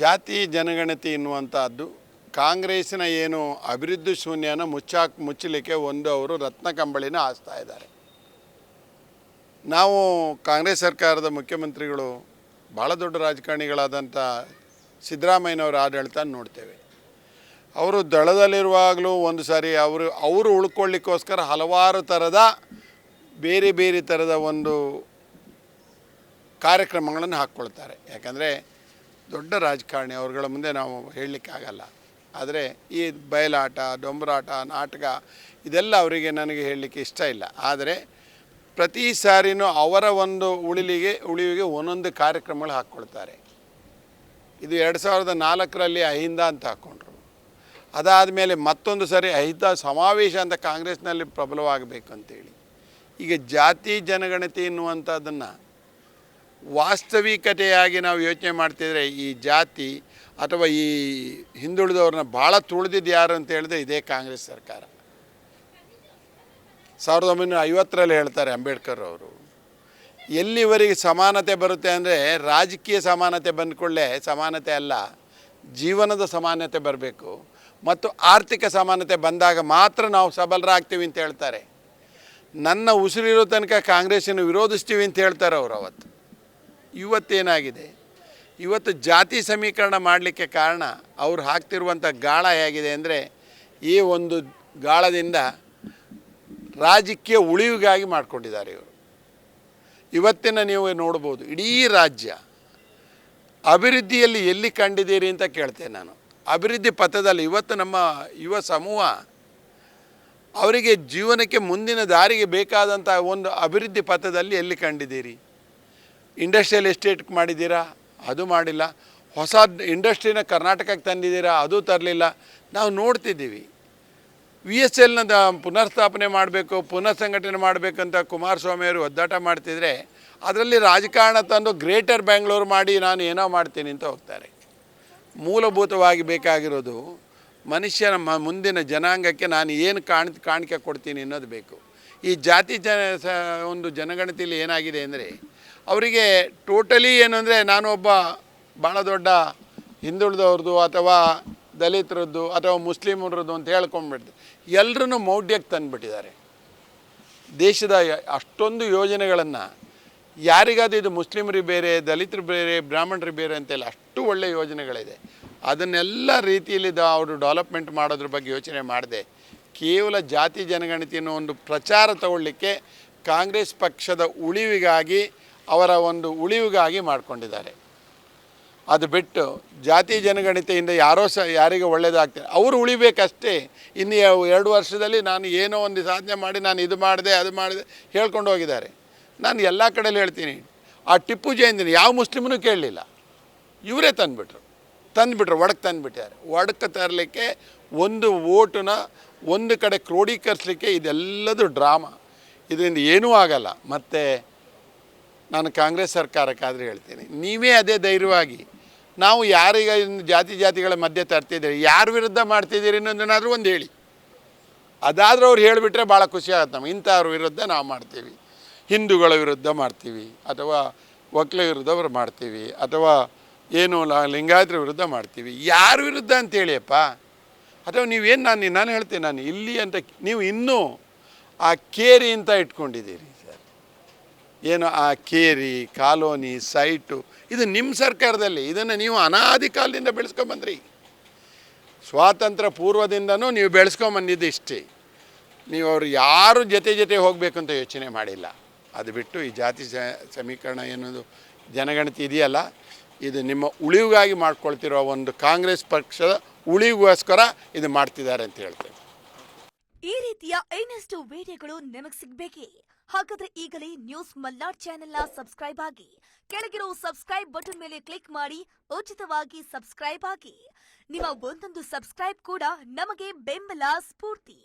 ಜಾತಿ ಜನಗಣತಿ ಎನ್ನುವಂಥದ್ದು ಕಾಂಗ್ರೆಸ್ಸಿನ ಏನು ಅಭಿವೃದ್ಧಿ ಶೂನ್ಯನ ಮುಚ್ಚಾಕ್ ಮುಚ್ಚಲಿಕ್ಕೆ ಒಂದು ಅವರು ರತ್ನ ಕಂಬಳಿನ ಹಾಸ್ತಾ ಇದ್ದಾರೆ. ನಾವು ಕಾಂಗ್ರೆಸ್ ಸರ್ಕಾರದ ಮುಖ್ಯಮಂತ್ರಿಗಳು ಭಾಳ ದೊಡ್ಡ ರಾಜಕಾರಣಿಗಳಾದಂಥ ಸಿದ್ದರಾಮಯ್ಯನವರ ಆಡಳಿತ ನೋಡ್ತೇವೆ. ಅವರು ದಳದಲ್ಲಿರುವಾಗಲೂ ಒಂದು ಸಾರಿ ಅವರು ಅವರು ಉಳ್ಕೊಳ್ಳಿಕ್ಕೋಸ್ಕರ ಹಲವಾರು ಥರದ ಬೇರೆ ಬೇರೆ ಥರದ ಒಂದು ಕಾರ್ಯಕ್ರಮಗಳನ್ನು ಹಾಕ್ಕೊಳ್ತಾರೆ. ಯಾಕಂದರೆ ದೊಡ್ಡ ರಾಜಕಾರಣಿ, ಅವ್ರಗಳ ಮುಂದೆ ನಾವು ಹೇಳಲಿಕ್ಕಾಗಲ್ಲ ಆದರೆ ಈ ಬಯಲಾಟ, ಡೊಂಬರಾಟ, ನಾಟಕ ಇದೆಲ್ಲ ಅವರಿಗೆ ನನಗೆ ಹೇಳಲಿಕ್ಕೆ ಇಷ್ಟ ಇಲ್ಲ. ಆದರೆ ಪ್ರತಿ ಸಾರಿನೂ ಅವರ ಒಂದು ಉಳಿಲಿಗೆ, ಉಳಿವಿಗೆ ಒಂದೊಂದು ಕಾರ್ಯಕ್ರಮಗಳು ಹಾಕ್ಕೊಳ್ತಾರೆ. ಇದು ಎರಡು ಸಾವಿರದ ನಾಲ್ಕರಲ್ಲಿ ಅಹಿಂದ ಅಂತ ಹಾಕ್ಕೊಂಡ್ರು ಅದಾದ ಮೇಲೆ ಮತ್ತೊಂದು ಸಾರಿ ಅಹಿಂದ ಸಮಾವೇಶ ಅಂತ ಕಾಂಗ್ರೆಸ್ನಲ್ಲಿ ಪ್ರಬಲವಾಗಬೇಕು ಅಂತೇಳಿ. ಈಗ ಜಾತಿ ಜನಗಣತಿ ಎನ್ನುವಂಥದ್ದನ್ನು ವಾಸ್ತವಿಕತೆಯಾಗಿ ನಾವು ಯೋಚನೆ ಮಾಡ್ತಿದ್ರೆ ಈ ಜಾತಿ ಅಥವಾ ಈ ಹಿಂದುಳಿದವ್ರನ್ನ ಭಾಳ ತುಳಿದಿದ್ದು ಯಾರು ಅಂತ ಹೇಳಿದ್ರೆ ಇದೇ ಕಾಂಗ್ರೆಸ್ ಸರ್ಕಾರ. ಸಾವಿರದ ಒಂಬೈನೂರ ಐವತ್ತರಲ್ಲಿ ಹೇಳ್ತಾರೆ ಅಂಬೇಡ್ಕರ್ ಅವರು. ಎಲ್ಲಿವರೆಗೆ ಸಮಾನತೆ ಬರುತ್ತೆ ಅಂದರೆ ರಾಜಕೀಯ ಸಮಾನತೆ ಬಂದ್ಕೊಳ್ಳೆ ಸಮಾನತೆ ಅಲ್ಲ, ಜೀವನದ ಸಮಾನತೆ ಬರಬೇಕು ಮತ್ತು ಆರ್ಥಿಕ ಸಮಾನತೆ ಬಂದಾಗ ಮಾತ್ರ ನಾವು ಸಬಲರಾಗ್ತೀವಿ ಅಂತ ಹೇಳ್ತಾರೆ. ನನ್ನ ಉಸಿರಿರೋ ತನಕ ಕಾಂಗ್ರೆಸ್ಸನ್ನು ವಿರೋಧಿಸ್ತೀವಿ ಅಂತ ಹೇಳ್ತಾರೆ ಅವರು ಅವತ್ತು. ಇವತ್ತೇನಾಗಿದೆ? ಇವತ್ತು ಜಾತಿ ಸಮೀಕರಣ ಮಾಡಲಿಕ್ಕೆ ಕಾರಣ ಅವ್ರು ಹಾಕ್ತಿರುವಂಥ ಗಾಳ ಹೇಗಿದೆ ಅಂದರೆ ಈ ಒಂದು ಗಾಳದಿಂದ ರಾಜಕೀಯ ಉಳಿವಿಗಾಗಿ ಮಾಡಿಕೊಂಡಿದ್ದಾರೆ ಇವರು. ಇವತ್ತಿನ ನೀವು ನೋಡ್ಬೋದು, ಇಡೀ ರಾಜ್ಯ ಅಭಿವೃದ್ಧಿಯಲ್ಲಿ ಎಲ್ಲಿ ಕಂಡಿದ್ದೀರಿ ಅಂತ ಕೇಳ್ತೇನೆ ನಾನು. ಅಭಿವೃದ್ಧಿ ಪಥದಲ್ಲಿ ಇವತ್ತು ನಮ್ಮ ಯುವ ಸಮೂಹ ಅವರಿಗೆ ಜೀವನಕ್ಕೆ ಮುಂದಿನ ದಾರಿಗೆ ಬೇಕಾದಂಥ ಒಂದು ಅಭಿವೃದ್ಧಿ ಪಥದಲ್ಲಿ ಎಲ್ಲಿ ಕಂಡಿದ್ದೀರಿ? ಇಂಡಸ್ಟ್ರಿಯಲ್ ಎಸ್ಟೇಟ್ ಮಾಡಿದ್ದೀರಾ? ಅದು ಮಾಡಿಲ್ಲ. ಹೊಸ ಇಂಡಸ್ಟ್ರಿನ ಕರ್ನಾಟಕಕ್ಕೆ ತಂದಿದ್ದೀರಾ? ಅದು ತರಲಿಲ್ಲ. ನಾವು ನೋಡ್ತಿದ್ದೀವಿ. ವಿ ಎಸ್ ಎಲ್ನ ಪುನರ್ಸ್ಥಾಪನೆ ಮಾಡಬೇಕು ಪುನಃ ಸಂಘಟನೆ ಮಾಡಬೇಕಂತ ಕುಮಾರಸ್ವಾಮಿಯವರು ಒದ್ದಾಟ ಮಾಡ್ತಿದ್ರೆ, ಅದರಲ್ಲಿ ರಾಜಕಾರಣ ತಂದು ಗ್ರೇಟರ್ ಬ್ಯಾಂಗ್ಳೂರು ಮಾಡಿ ನಾನು ಏನೋ ಮಾಡ್ತೀನಿ ಅಂತ ಹೋಗ್ತಾರೆ. ಮೂಲಭೂತವಾಗಿ ಬೇಕಾಗಿರೋದು, ಮನುಷ್ಯನ ಮ, ಮುಂದಿನ ಜನಾಂಗಕ್ಕೆ ನಾನು ಏನು ಕಾಣ್, ಕಾಣಿಕೆ ಕೊಡ್ತೀನಿ ಅನ್ನೋದು ಬೇಕು. ಈ ಜಾತಿ ಜನ ಒಂದು ಜನಗಣತಿಯಲ್ಲಿ ಏನಾಗಿದೆ ಅಂದರೆ ಅವರಿಗೆ ಟೋಟಲಿ ಏನು ಅಂದರೆ ನಾನು ಒಬ್ಬ ಭಾಳ ದೊಡ್ಡ ಹಿಂದುಳಿದವ್ರದ್ದು ಅಥವಾ ದಲಿತರದ್ದು ಅಥವಾ ಮುಸ್ಲಿಮರದ್ದು ಅಂತ ಹೇಳ್ಕೊಂಡ್ಬಿಡ್ತು. ಎಲ್ಲರೂ ಮೌಢ್ಯಕ್ಕೆ ತಂದುಬಿಟ್ಟಿದ್ದಾರೆ. ದೇಶದ ಅಷ್ಟೊಂದು ಯೋಜನೆಗಳನ್ನು ಯಾರಿಗಾದ್ರೂ ಇದು ಮುಸ್ಲಿಮರಿಗೆ ಬೇರೆ, ದಲಿತರು ಬೇರೆ ಬ್ರಾಹ್ಮಣರಿಗೆ ಬೇರೆ ಅಂತೆಲ್ಲ ಅಷ್ಟು ಒಳ್ಳೆಯ ಯೋಜನೆಗಳಿದೆ. ಅದನ್ನೆಲ್ಲ ರೀತಿಯಲ್ಲಿ ಅವರು ಡೆವಲಪ್ಮೆಂಟ್ ಮಾಡೋದ್ರ ಬಗ್ಗೆ ಯೋಚನೆ ಮಾಡಿದೆ. ಕೇವಲ ಜಾತಿ ಜನಗಣತಿ ಅನ್ನೋ ಒಂದು ಪ್ರಚಾರ ತಗೊಳ್ಳಿಕ್ಕೆ ಕಾಂಗ್ರೆಸ್ ಪಕ್ಷದ ಉಳಿವಿಗಾಗಿ ಅವರ ಒಂದು ಉಳಿವಿಗಾಗಿ ಮಾಡಿಕೊಂಡಿದ್ದಾರೆ. ಅದು ಬಿಟ್ಟು ಜಾತಿ ಜನಗಣತಿಯಿಂದ ಯಾರೋ ಸಹ ಯಾರಿಗೂ ಒಳ್ಳೆಯದಾಗ್ತದೆ ಅವರು ಉಳಿಬೇಕಷ್ಟೇ. ಇನ್ನು ಎರಡು ವರ್ಷದಲ್ಲಿ ನಾನು ಏನೋ ಒಂದು ಸಾಧನೆ ಮಾಡಿ ನಾನು ಇದು ಮಾಡಿದೆ, ಅದು ಮಾಡಿದೆ ಹೇಳ್ಕೊಂಡು ಹೋಗಿದ್ದಾರೆ. ನಾನು ಎಲ್ಲ ಕಡೆಯಲ್ಲಿ ಹೇಳ್ತೀನಿ, ಆ ಟಿಪ್ಪು ಜಯಂತಿನ ಯಾವ ಮುಸ್ಲಿಮನು ಕೇಳಲಿಲ್ಲ. ಇವರೇ ತಂದುಬಿಟ್ರು. ತಂದುಬಿಟ್ರು ಒಡಕ್ಕೆ ತಂದುಬಿಟ್ಟಿದ್ದಾರೆ ಒಡಕ್ಕೆ ತರಲಿಕ್ಕೆ ಒಂದು ಓಟನ್ನ ಒಂದು ಕಡೆ ಕ್ರೋಢೀಕರಿಸಲಿಕ್ಕೆ ಇದೆಲ್ಲದೂ ಡ್ರಾಮಾ. ಇದರಿಂದ ಏನೂ ಆಗಲ್ಲ. ಮತ್ತು ನಾನು ಕಾಂಗ್ರೆಸ್ ಸರ್ಕಾರಕ್ಕಾದರೂ ಹೇಳ್ತೀನಿ. ನೀವೇ ಅದೇ ಧೈರ್ಯವಾಗಿ, ನಾವು ಯಾರಿಗ ಜಾತಿ ಜಾತಿಗಳ ಮಧ್ಯೆ ತರ್ತಿದ್ದೀರಿ, ಯಾರ ವಿರುದ್ಧ ಮಾಡ್ತಿದ್ದೀರಿ ಅನ್ನೋದನ್ನಾದರೂ ಒಂದು ಹೇಳಿ. ಅದಾದರೂ ಅವ್ರು ಹೇಳಿಬಿಟ್ರೆ ಭಾಳ ಖುಷಿ ಆಗುತ್ತೆ ನಮ್ಗೆ. ಇಂಥವ್ರ ವಿರುದ್ಧ ನಾವು ಮಾಡ್ತೀವಿ. ಹಿಂದೂಗಳ ವಿರುದ್ಧ ಮಾಡ್ತೀವಿ, ಅಥವಾ ಒಕ್ಕಲ ವಿರುದ್ಧ ಅವ್ರು ಮಾಡ್ತೀವಿ, ಅಥವಾ ಏನು ಲಿಂಗಾಯತರ ವಿರುದ್ಧ ಮಾಡ್ತೀವಿ. ಯಾರ ವಿರುದ್ಧ ಅಂತ ಹೇಳಿಯಪ್ಪ, ಅಥವಾ ನೀವೇನು ನಾನು ನಾನು ಹೇಳ್ತೀನಿ, ನಾನು ಇಲ್ಲಿ ಅಂತ, ನೀವು ಇನ್ನೂ ಆ ಕೇರಿ ಅಂತ ಇಟ್ಕೊಂಡಿದ್ದೀರಿ. ಏನು ಆ ಕೇರಿ, ಕಾಲೋನಿ, ಸೈಟು, ಇದು ನಿಮ್ಮ ಸರ್ಕಾರದಲ್ಲಿ, ಇದನ್ನು ನೀವು ಅನಾದಿ ಕಾಲದಿಂದ ಬೆಳೆಸ್ಕೊಂಬಂದ್ರಿ ಸ್ವಾತಂತ್ರ್ಯ ಪೂರ್ವದಿಂದನೂ ನೀವು ಬೆಳೆಸ್ಕೊಂಬಂದಿದ್ದು ಇಷ್ಟೇ. ನೀವು ಅವರು ಯಾರು ಜೊತೆ ಜೊತೆ ಹೋಗಬೇಕು ಅಂತ ಯೋಚನೆ ಮಾಡಿಲ್ಲ. ಅದು ಬಿಟ್ಟು ಈ ಜಾತಿ ಸಮೀಕರಣ ಏನದು ಜನಗಣತಿ ಇದೆಯಲ್ಲ, ಇದು ನಿಮ್ಮ ಉಳಿವಿಗಾಗಿ ಮಾಡ್ಕೊಳ್ತಿರೋ ಒಂದು ಕಾಂಗ್ರೆಸ್ ಪಕ್ಷದ ಉಳಿವಿಗೋಸ್ಕರ ಇದು ಮಾಡ್ತಿದ್ದಾರೆ ಅಂತ ಹೇಳ್ತೇವೆ ಈ ರೀತಿಯ ಇನ್ನಷ್ಟು ವಿಡಿಯೋಗಳು ನಿಮಗೆ ಸಿಗ್ಬೇಕೇ? ಹಾಗಾದ್ರೆ ಈಗಲೇ ನ್ಯೂಸ್ ಮಲ್ನಾಡ್ ಚಾನೆಲ್ನ ಸಬ್ಸ್ಕ್ರೈಬ್ ಆಗಿ, ಕೆಳಗಿರೋ ಸಬ್ಸ್ಕ್ರೈಬ್ ಬಟನ್ ಮೇಲೆ ಕ್ಲಿಕ್ ಮಾಡಿ, ಉಚಿತವಾಗಿ ಸಬ್ಸ್ಕ್ರೈಬ್ ಆಗಿ. ನಿಮ್ಮ ಒಂದೊಂದು ಸಬ್ಸ್ಕ್ರೈಬ್ ಕೂಡ ನಮಗೆ ಬೆಂಬಲ ಸ್ಫೂರ್ತಿ.